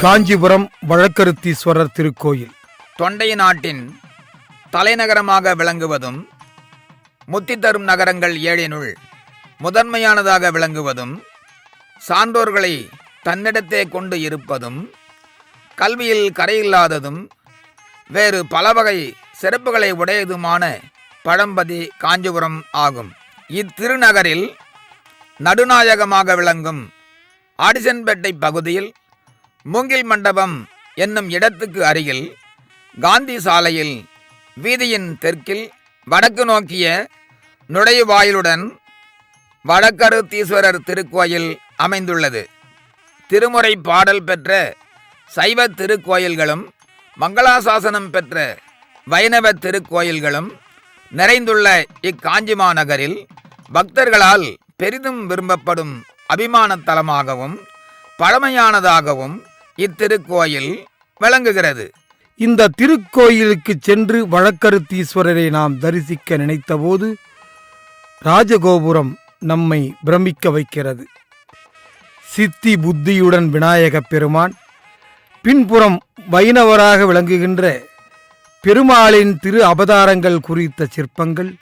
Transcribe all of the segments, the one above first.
காஞ்சிபுரம் வழக்கருத்தீஸ்வரர் திருக்கோயில். தொண்டை நாட்டின் தலைநகரமாக விளங்குவதும் முத்தி தரும் நகரங்கள் ஏழினுள் முதன்மையானதாக விளங்குவதும் சான்றோர்களை தன்னிடத்தே கொண்டு இருப்பதும் கல்வியில் கரையில்லாததும் வேறு பல வகை சிறப்புகளை உடையதுமான பழம்பதி காஞ்சிபுரம் ஆகும். இத்திருநகரில் நடுநாயகமாக விளங்கும் ஆடிசன்பேட்டை பகுதியில் மூங்கில் மண்டபம் என்னும் இடத்துக்கு அருகில் காந்தி சாலையில் வீதியின் தெற்கில் வடக்கு நோக்கிய நுழைவாயிலுடன் வடக்கருத்தீஸ்வரர் திருக்கோயில் அமைந்துள்ளது. திருமுறை பாடல் பெற்ற சைவ திருக்கோயில்களும் மங்களாசாசனம் பெற்ற வைணவ திருக்கோயில்களும் நிறைந்துள்ள இக்காஞ்சிமா நகரில் பக்தர்களால் பெரிதும் விரும்பப்படும் அபிமான தலமாகவும் பழமையானதாகவும் இத்திருக்கோயில் விளங்குகிறது. இந்த திருக்கோயிலுக்கு சென்று வழக்கருத்தீஸ்வரரை நாம் தரிசிக்க நினைத்தபோது ராஜகோபுரம் நம்மை பிரமிக்க வைக்கிறது. சித்தி புத்தியுடன் விநாயகப் பெருமான் பின்புறம் வைணவராக விளங்குகின்ற பெருமாளின் திரு அவதாரங்கள் குறித்த சிற்பங்கள்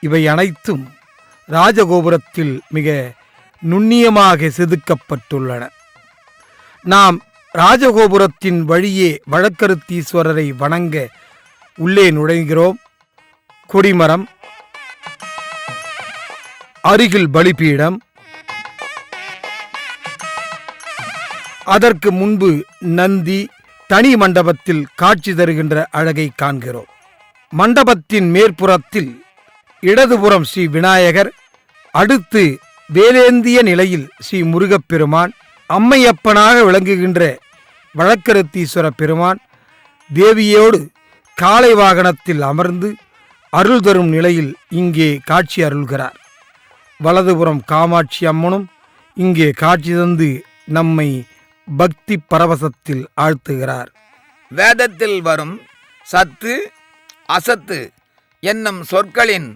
இவை அனைத்தும் ராஜகோபுரத்தில் மிக நுண்ணியமாக செதுக்கப்பட்டுள்ளன. நாம் ராஜகோபுரத்தின் வழியே வழக்கருத்தீஸ்வரரை வணங்க உள்ளே நுழைகிறோம். கொடிமரம். அருகில் பலிபீடம். அதற்கு முன்பு நந்தி தனி மண்டபத்தில் காட்சி தருகின்ற அழகை காண்கிறோம். மண்டபத்தின் மேற்புறத்தில் இடதுபுறம் ஸ்ரீ விநாயகர் அடுத்து வேலேந்திய நிலையில் ஸ்ரீ முருகப்பெருமான் அம்மையப்பனாக விளங்குகின்ற வழக்கரத்தீஸ்வர பெருமான் தேவியோடு காலை வாகனத்தில் அமர்ந்து அருள் தரும் நிலையில் இங்கே காட்சி அருள்கிறார். வலதுபுறம் காமாட்சி அம்மனும் இங்கே காட்சி தந்து நம்மை பக்தி பரவசத்தில் ஆழ்த்துகிறார். வேதத்தில் வரும் சத்து அசத்து என்னும் சொற்களின்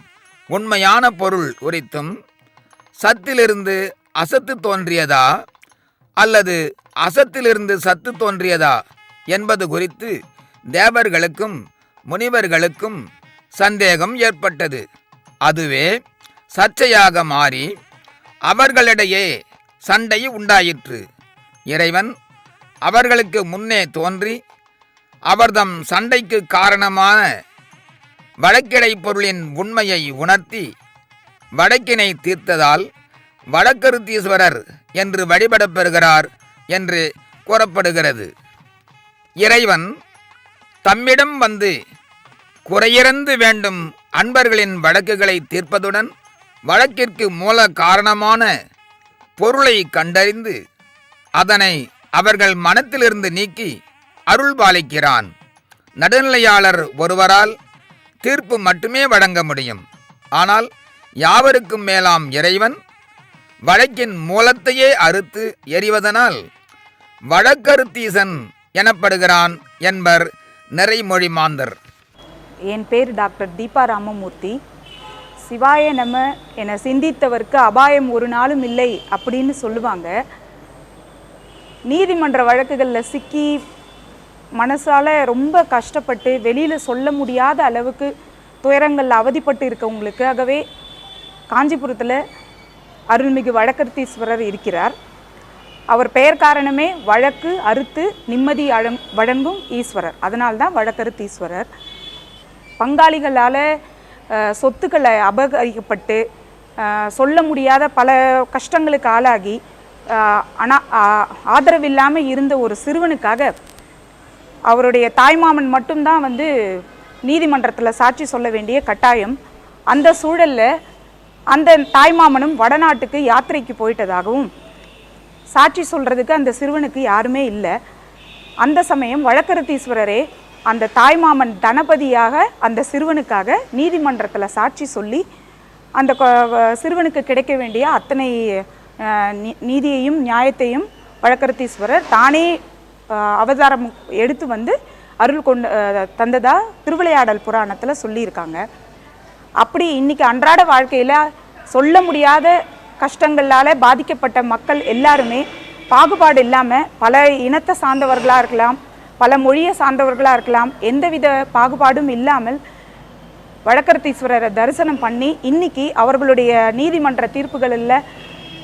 உண்மையான பொருள் குறித்தும் சத்திலிருந்து அசத்து தோன்றியதா? அல்லது அசத்திலிருந்து சத்து தோன்றியதா என்பது குறித்து தேவர்களுக்கும் முனிவர்களுக்கும் சந்தேகம் ஏற்பட்டது. அதுவே சர்ச்சையாக மாறி அவர்களிடையே சண்டை உண்டாயிற்று. இறைவன் அவர்களுக்கு முன்னே தோன்றி அவர்தம் சண்டைக்கு காரணமான வழக்கிடை பொருளின் உண்மையை உணர்த்தி வடக்கினை தீர்த்ததால் வடக்கருத்தீஸ்வரர் என்று வழிபடப் பெறுகிறார் என்று கூறப்படுகிறது. இறைவன் தம்மிடம் வந்து குறையிறந்து வேண்டும் அன்பர்களின் வழக்குகளை தீர்ப்பதுடன் வழக்கிற்கு மூல காரணமான பொருளை கண்டறிந்து அதனை அவர்கள் மனத்திலிருந்து நீக்கி அருள் பாலிக்கிறான். நடுநிலையாளர் ஒருவரால் தீர்ப்பு மட்டுமே வழங்க முடியும். ஆனால் யாவருக்கும் மேலாம் இறைவன் வழக்கின் மூலத்தையே அறுத்து எறிவதனால் வழக்கருத்தீசன் எனப்படுகிறான் என்பர் நிறைமொழி மாந்தர். என் பேர் டாக்டர் தீபா ராமமூர்த்தி. சிவாய நம்ம என சிந்தித்தவருக்கு அபாயம் ஒரு நாளும் இல்லை அப்படின்னு சொல்லுவாங்க. நீதிமன்ற வழக்குகளில் சிக்கி மனசால் ரொம்ப கஷ்டப்பட்டு வெளியில் சொல்ல முடியாத அளவுக்கு துயரங்களில் அவதிப்பட்டு இருக்கவங்களுக்கு ஆகவே காஞ்சிபுரத்தில் அருள்மிகு வழக்கர்த்தீஸ்வரர் இருக்கிறார். அவர் பெயர் காரணமே வழக்கு அறுத்து நிம்மதி அழங் வழங்கும் ஈஸ்வரர். அதனால்தான் வழக்கருத்தீஸ்வரர். பங்காளிகளால் சொத்துக்களை அபகரிக்கப்பட்டு சொல்ல முடியாத பல கஷ்டங்களுக்கு ஆளாகி அஹ், அனா ஆதரவில்லாமல் இருந்த ஒரு சிறுவனுக்காக அவருடைய தாய்மாமன் மட்டும்தான் வந்து நீதிமன்றத்தில் சாட்சி சொல்ல வேண்டிய கட்டாயம். அந்த சூழலில் அந்த தாய்மாமனும் வடநாட்டுக்கு யாத்திரைக்கு போயிட்டதாகவும் சாட்சி சொல்கிறதுக்கு அந்த சிறுவனுக்கு யாருமே இல்லை. அந்த சமயம் வழக்கரத்தீஸ்வரரே அந்த தாய்மாமன் தனபதியாக அந்த சிறுவனுக்காக நீதிமன்றத்தில் சாட்சி சொல்லி அந்த வ- சிறுவனுக்கு கிடைக்க வேண்டிய அத்தனை நீதியையும் நியாயத்தையும் வழக்கரத்தீஸ்வரர் தானே அவதாரம் எடுத்து வந்து அருள் கொண்டு தந்ததாக திருவிளையாடல் புராணத்தில் சொல்லியிருக்காங்க. அப்படி இன்னைக்கு அன்றாட வாழ்க்கையில் சொல்ல முடியாத கஷ்டங்களால் பாதிக்கப்பட்ட மக்கள் எல்லாருமே பாகுபாடு இல்லாமல் பல இனத்தை சார்ந்தவர்களாக இருக்கலாம் பல மொழியை சார்ந்தவர்களாக இருக்கலாம் எந்தவித பாகுபாடும் இல்லாமல் வழக்கரத்தீஸ்வரரை தரிசனம் பண்ணி இன்னைக்கு அவர்களுடைய நீதிமன்ற தீர்ப்புகளில்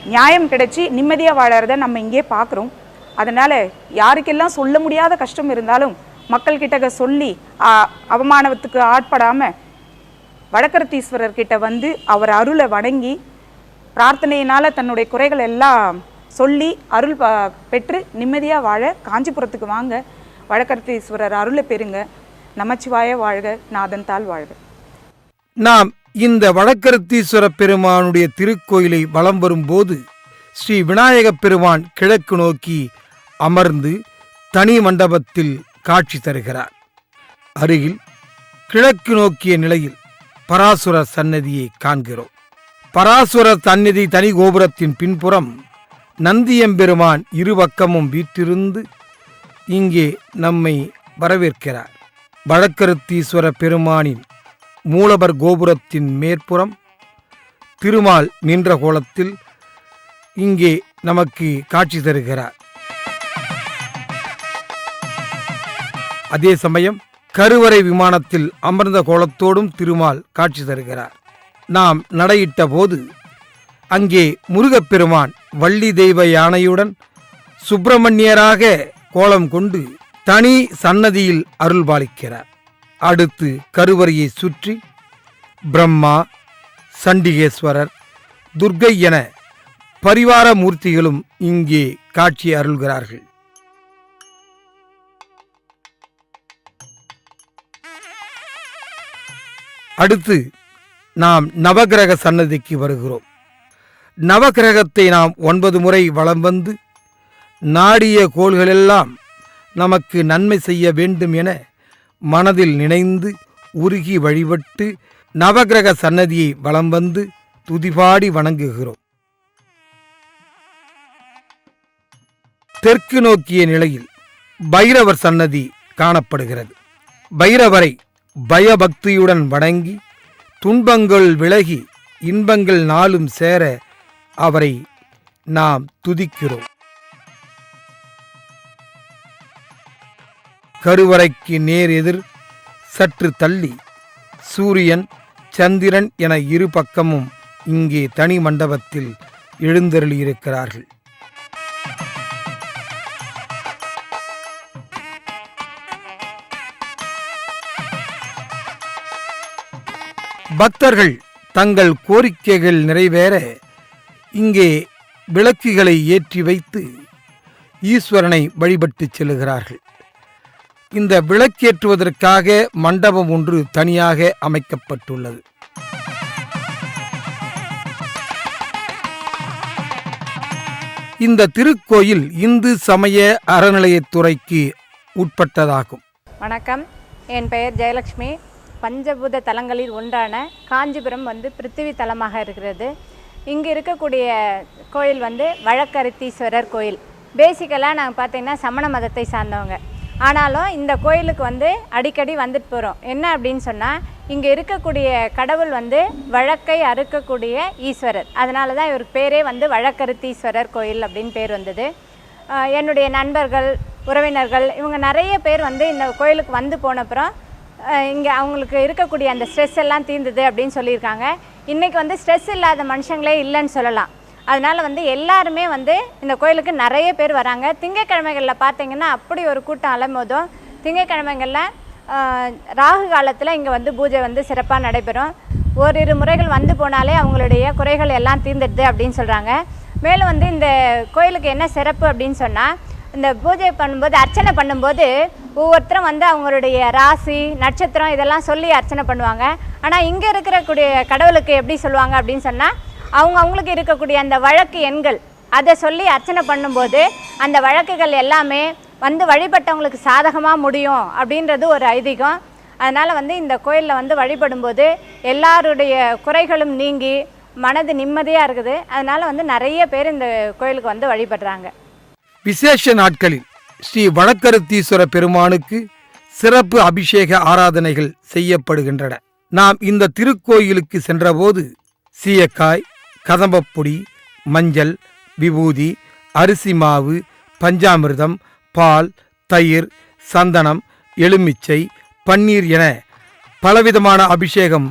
நியாயம் கிடைச்சி நிம்மதியாக வாழறத நம்ம இங்கே பார்க்குறோம் அதனால் யாருக்கெல்லாம் சொல்ல முடியாத கஷ்டம் இருந்தாலும் மக்கள்கிட்ட சொல்லி அவமானத்துக்கு ஆட்படாமல் வடக்கரத்தீஸ்வரர் கிட்ட வந்து அவர் அருளை வணங்கி பிரார்த்தனையினால் தன்னுடைய குறைகள் எல்லாம் சொல்லி அருள் ப- பெற்று நிம்மதியாக வாழ காஞ்சிபுரத்துக்கு வாங்க. வடக்கரத்தீஸ்வரர் அருளை பெறுங்க. நமச்சிவாய வாழ்க நாதன் தாள் வாழ்க. நாம் இந்த வடக்கரத்தீஸ்வர பெருமானுடைய திருக்கோயிலை வலம் வரும்போது ஸ்ரீ விநாயகப் பெருமான் கிழக்கு நோக்கி அமர்ந்து தனி மண்டபத்தில் காட்சி தருகிறார். அருகில் கிழக்கு நோக்கிய நிலையில் பராசுர சன்னதியை காண்கிறோம். பராசுர சந்நிதி தனி கோபுரத்தின் பின்புறம் நந்தியம்பெருமான் இருபக்கமும் வீற்றிருந்து இங்கே நம்மை வரவேற்கிறார். வழக்கருத்தீஸ்வர பெருமானின் மூலவர் கோபுரத்தின் மேற்புறம் திருமால் நின்ற கோலத்தில் இங்கே நமக்கு காட்சி தருகிறார். அதே சமயம் கருவறை விமானத்தில் அமர்ந்த கோலத்தோடும் திருமால் காட்சி தருகிறார். நாம் நடையிட்ட போது அங்கே முருகப்பெருமான் வள்ளி தெய்வ யானையுடன் சுப்பிரமணியராக கோலம் கொண்டு தனி சன்னதியில் அருள்பாலிக்கிறார் அடுத்து கருவறையை சுற்றி பிரம்மா சண்டிகேஸ்வரர் துர்க்கை என பரிவார மூர்த்திகளும் இங்கே காட்சி அருள்கிறார்கள். அடுத்து நாம் நவக்கிரக சன்னதிக்கு வருகிறோம். நவகிரகத்தை நாம் ஒன்பது முறை வளம் வந்து நாடிய கோள்களெல்லாம் நமக்கு நன்மை செய்ய வேண்டும் என மனதில் நினைந்து உருகி வழிபட்டு நவக்கிரக சன்னதியை வளம் வந்து துதிபாடி வணங்குகிறோம். தெற்கு நோக்கிய நிலையில் பைரவர் சன்னதி காணப்படுகிறது. பைரவரை பயபக்தியுடன் வணங்கி துன்பங்கள் விலகி இன்பங்கள் நாளும் சேர அவரை நாம் துதிக்கிறோம். கருவறைக்கு நேர் எதிர் சற்று தள்ளி சூரியன் சந்திரன் என இரு பக்கமும் இங்கே தனி மண்டபத்தில் எழுந்தருளியிருக்கிறார்கள். பக்தர்கள் தங்கள் கோரிக்கைகள் நிறைவேற இங்கே விளக்குகளை ஏற்றி வைத்து ஈஸ்வரனை வழிபட்டு செல்கிறார்கள். இந்த விளக்கேற்றுவதற்காக மண்டபம் ஒன்று தனியாக அமைக்கப்பட்டுள்ளது. இந்த திருக்கோயில் இந்து சமய அறநிலையத்துறைக்கு உட்பட்டதாகும். வணக்கம். என் பெயர் ஜெயலக்ஷ்மி பஞ்சபூத தலங்களில் ஒன்றான காஞ்சிபுரம் வந்து பிருத்திவி தலமாக இருக்கிறது. இங்கே இருக்கக்கூடிய கோயில் வந்து வழக்கருத்தீஸ்வரர் கோயில். பேசிக்கலாக நாங்கள் பார்த்தீங்கன்னா சமண மதத்தை சார்ந்தவங்க. ஆனாலும் இந்த கோயிலுக்கு வந்து அடிக்கடி வந்துட்டு போகிறோம் என்ன அப்படின்னு சொன்னால் இங்கே இருக்கக்கூடிய கடவுள் வந்து வழக்கை அறுக்கக்கூடிய ஈஸ்வரர். அதனால தான் இவருக்கு பேரே வந்து வழக்கருத்தீஸ்வரர் கோயில் அப்படின்னு பேர் வந்தது. என்னுடைய நண்பர்கள் உறவினர்கள் இவங்க நிறைய பேர் வந்து இந்த கோயிலுக்கு வந்து போனப்புறம் இங்கே அவங்களுக்கு இருக்கக்கூடிய அந்த ஸ்ட்ரெஸ் எல்லாம் தீர்ந்தது அப்படின்னு சொல்லியிருக்காங்க. இன்றைக்கி வந்து ஸ்ட்ரெஸ் இல்லாத மனுஷங்களே இல்லைன்னு சொல்லலாம். அதனால் வந்து எல்லாருமே வந்து இந்த கோயிலுக்கு நிறைய பேர் வராங்க. திங்கக்கிழமைகளில் பார்த்தீங்கன்னா அப்படி ஒரு கூட்டம் அலமோதும் திங்கக்கிழமைகளில் ராகு காலத்தில் இங்கே வந்து பூஜை வந்து சிறப்பாக நடைபெறும். ஓரிரு முறைகள் வந்து போனாலே அவங்களுடைய குறைகள் எல்லாம் தீர்ந்துடுது அப்படின்னு சொல்கிறாங்க மேலும் வந்து இந்த கோயிலுக்கு என்ன சிறப்பு அப்படின்னு சொன்னால் இந்த பூஜை பண்ணும்போது அர்ச்சனை பண்ணும்போது ஒவ்வொருத்தரும் வந்து அவங்களுடைய ராசி நட்சத்திரம் இதெல்லாம் சொல்லி அர்ச்சனை பண்ணுவாங்க. ஆனால் இங்கே இருக்கக்கூடிய கடவுளுக்கு எப்படி சொல்லுவாங்க அப்படின்னு சொன்னால் அவங்க அவங்களுக்கு இருக்கக்கூடிய அந்த வழக்கு எண்கள் அதை சொல்லி அர்ச்சனை பண்ணும்போது அந்த வழக்குகள் எல்லாமே வந்து வழிபட்டவங்களுக்கு சாதகமாக முடியும் அப்படின்றது ஒரு ஐதீகம். அதனால் வந்து இந்த கோயிலில் வந்து வழிபடும்போது எல்லாருடைய குறைகளும் நீங்கி மனது நிம்மதியாக இருக்குது. அதனால் வந்து நிறைய பேர் இந்த கோயிலுக்கு வந்து வழிபடுறாங்க. விசேஷ நாட்களில் ஸ்ரீ வழக்கருத்தீஸ்வர பெருமானுக்கு சிறப்பு அபிஷேக ஆராதனைகள் செய்யப்படுகின்றன. நாம் இந்த திருக்கோயிலுக்கு சென்றபோது சீயக்காய் கதம்பப்பொடி மஞ்சள் விபூதி அரிசி மாவு பஞ்சாமிர்தம் பால் தயிர் சந்தனம் எலுமிச்சை பன்னீர் என பலவிதமான அபிஷேகம்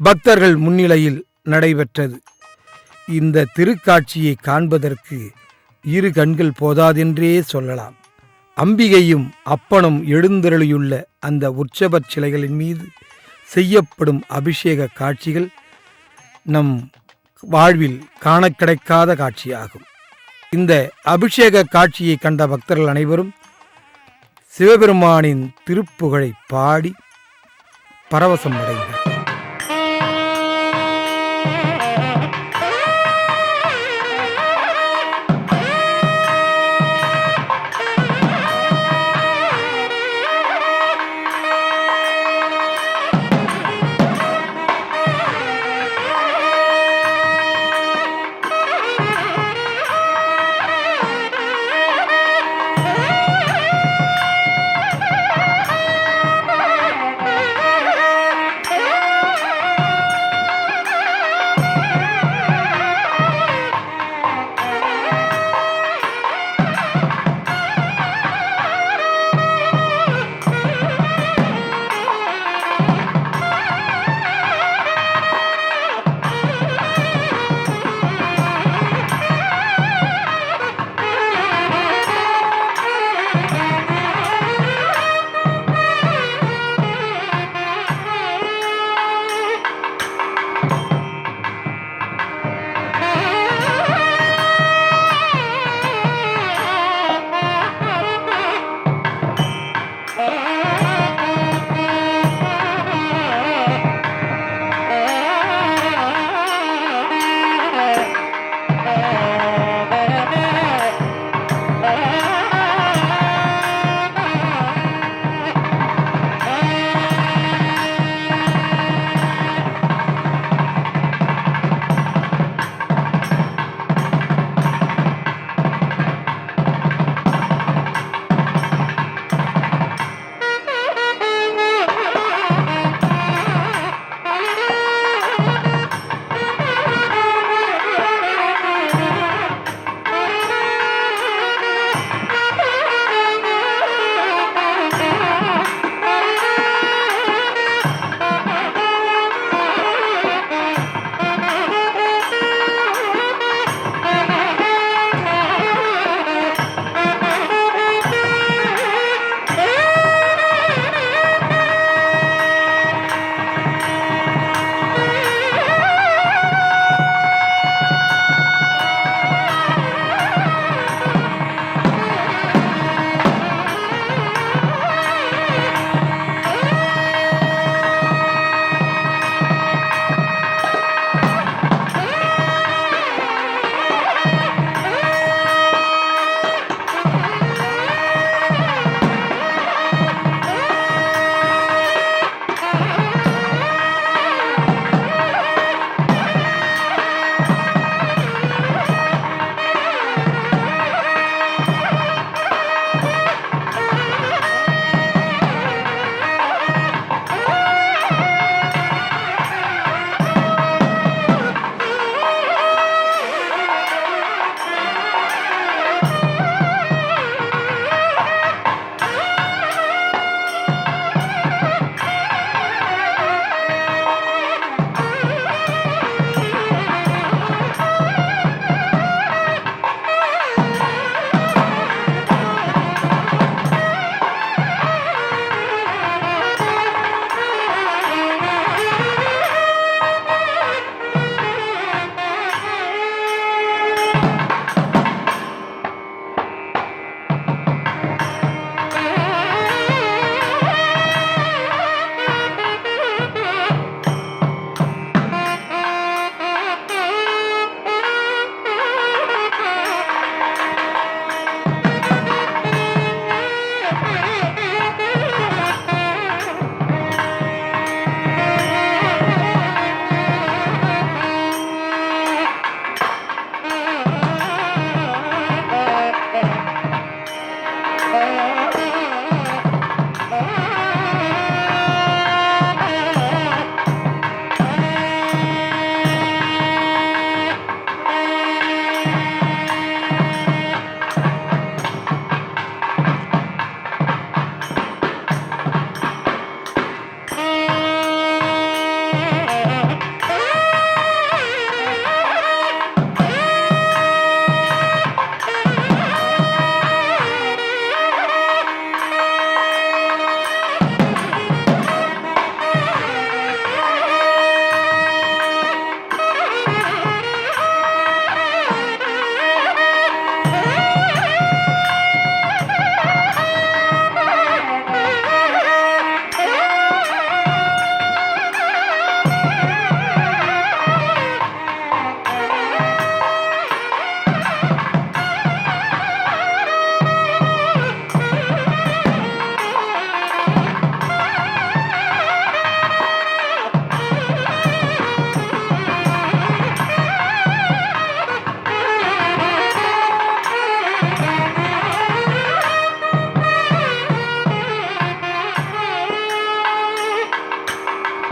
பக்தர்கள் முன்னிலையில் நடைபெற்றது. இந்த திருக்காட்சியை காண்பதற்கு இரு கண்கள் போதாதென்றே சொல்லலாம். அம்பிகையும் அப்பனும் எழுந்தருளியுள்ள அந்த உற்சவச் சிலைகளின் மீது செய்யப்படும் அபிஷேக காட்சிகள் நம் வாழ்வில் காண கிடைக்காத காட்சியாகும். இந்த அபிஷேக காட்சியை கண்ட பக்தர்கள் அனைவரும் சிவபெருமானின் திருப்புகழை பாடி பரவசம் அடைந்தனர்.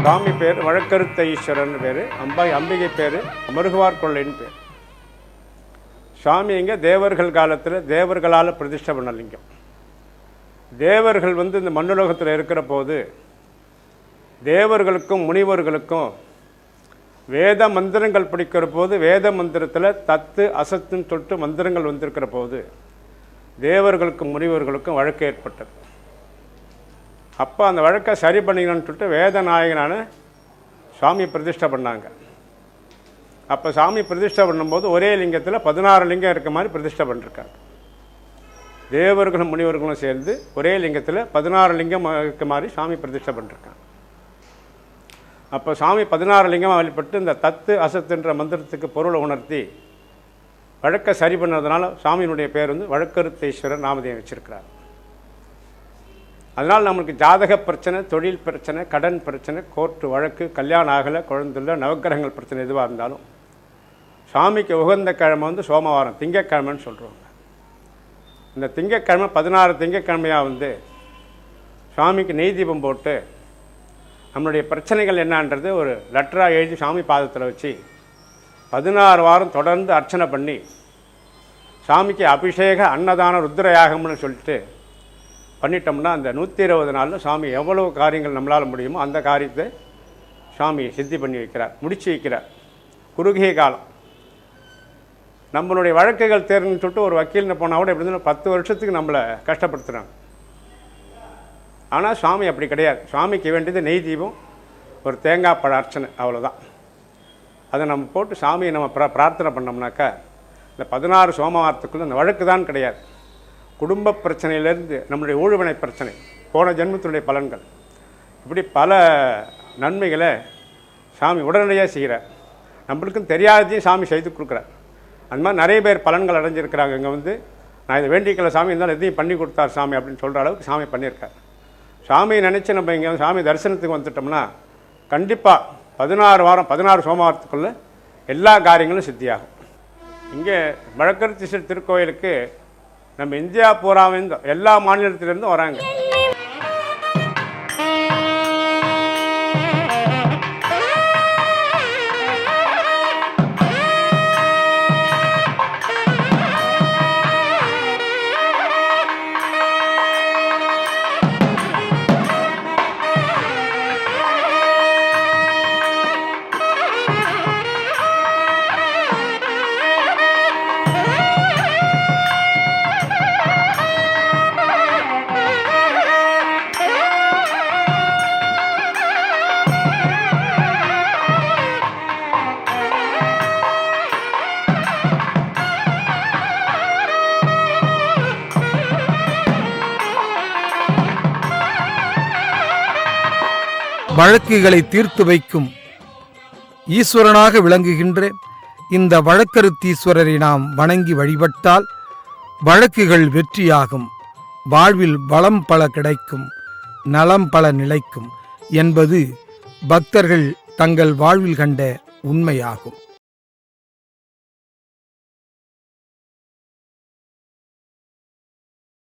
சாமி பேர் வழக்கருத்த ஈஸ்வரன் பேர் அம்பா அம்பிகை பேர் மருகுவார் கொள்ளைன்னு பேர். சுவாமி இங்கே தேவர்கள் காலத்தில் தேவர்களால் பிரதிஷ்டை பண்ணலிங்கம் தேவர்கள் வந்து இந்த மண்ணுலகத்தில் இருக்கிற போது தேவர்களுக்கும் முனிவர்களுக்கும் வேத மந்திரங்கள் படிக்கிற போது வேத மந்திரத்தில் தத்து அசத்துன்னு சொல்லிட்டு மந்திரங்கள் வந்திருக்கிற போது தேவர்களுக்கும் முனிவர்களுக்கும் வழக்கு ஏற்பட்டது. அப்போ அந்த வழக்கை சரி பண்ணிக்கணும்னு சொல்லிட்டு வேத நாயகனான பிரதிஷ்டை பண்ணாங்க. அப்போ சாமி பிரதிஷ்டை பண்ணும்போது ஒரே லிங்கத்தில் பதினாறு லிங்கம் இருக்க மாதிரி பிரதிஷ்டை பண்ணிருக்காங்க. தேவர்களும் முனிவர்களும் சேர்ந்து ஒரே லிங்கத்தில் பதினாறு லிங்கம் இருக்க மாதிரி சாமி பிரதிஷ்டை பண்ணிருக்காங்க. அப்போ சாமி பதினாறு லிங்கமாக வழிபட்டு இந்த தத்து அசத்துன்ற மந்திரத்துக்கு பொருளை உணர்த்தி வழக்கை சரி பண்ணதுனால சாமியினுடைய பேர் வந்து வழக்கருத்தீஸ்வரர் நாமதேயம் வச்சிருக்கிறார். அதனால் நம்மளுக்கு ஜாதக பிரச்சனை தொழில் பிரச்சனை கடன் பிரச்சனை கோர்ட்டு வழக்கு கல்யாணம் ஆகலை குழந்தைல நவக்கிரகங்கள் பிரச்சனை எதுவாக இருந்தாலும். சாமிக்கு உகந்த கிழமை வந்து சோமவாரம் திங்கக்கிழமைன்னு சொல்கிறோங்க இந்த திங்கக்கிழமை பதினாறு திங்கக்கிழமையாக வந்து சாமிக்கு நெய் தீபம் போட்டு நம்மளுடைய பிரச்சனைகள் என்னன்றது ஒரு லெட்டராக எழுதி சாமி பாதத்தில் வச்சு பதினாறு வாரம் தொடர்ந்து அர்ச்சனை பண்ணி சாமிக்கு அபிஷேக அன்னதான ருத்ரயாகம்னு சொல்லிட்டு பண்ணிட்டோம்னா அந்த நூற்றி இருபது நாளில் சாமி எவ்வளவு காரியங்கள் நம்மளால் முடியுமோ அந்த காரியத்தை சாமி சித்தி பண்ணி வைக்கிறார் முடிச்சு வைக்கிறார். குறுகிய காலம். நம்மளுடைய வழக்குகள் தேர்ன்னு சொல்லிட்டு ஒரு வக்கீல்னு போனால் கூட எப்படி இருந்தாலும் பத்து வருஷத்துக்கு நம்மளை கஷ்டப்படுத்துகிறாங்க ஆனால் சாமி அப்படி கிடையாது. சாமிக்கு வேண்டியது நெய் தீபம் ஒரு தேங்காய் பழ அர்ச்சனை அவ்வளோதான் அதை நம்ம போட்டு சாமியை நம்ம பிர பிரார்த்தனை பண்ணோம்னாக்கா இந்த பதினாறு சோமவாரத்துக்குள்ளே இந்த வழக்கு தான் கிடையாது. குடும்ப பிரச்சனையிலேருந்து நம்மளுடைய ஊழ்வினை பிரச்சனை போன ஜென்மத்தினுடைய பலன்கள். இப்படி பல நன்மைகளை சாமி உடனடியாக செய்கிறார். நம்மளுக்கும் தெரியாததையும் சாமி செய்து கொடுக்குறார். அந்த மாதிரி நிறைய பேர் பலன்கள் அடைஞ்சிருக்கிறாங்க. இங்கே வந்து நான் இதை வேண்டிக்கல சாமி இருந்தாலும் எதையும் பண்ணி கொடுத்தார் சாமி அப்படின்னு சொல்கிற அளவுக்கு சாமி பண்ணியிருக்கார். சாமியை நினச்சி நம்ம இங்கே சாமி தரிசனத்துக்கு வந்துட்டோம்னா கண்டிப்பாக பதினாறு வாரம் பதினாறு சோமவாரத்துக்குள்ளே எல்லா காரியங்களும் சித்தியாகும். இங்கே வழக்கருத்தீஸ்வரர் திருக்கோயிலுக்கு நம்ம இந்தியா பூராவிலிருந்து எல்லா மாநிலத்திலிருந்தும் வராங்க. வழக்குகளை தீர்த்து வைக்கும் ஈஸ்வரனாக விளங்குகின்ற இந்த வழக்கருத்தீஸ்வரரை நாம் வணங்கி வழிபட்டால் வழக்குகள் வெற்றியாகும். வாழ்வில் வளம் பல கிடைக்கும் நலம் பல நிலைக்கும் என்பது பக்தர்கள் தங்கள் வாழ்வில் கண்ட உண்மையாகும்.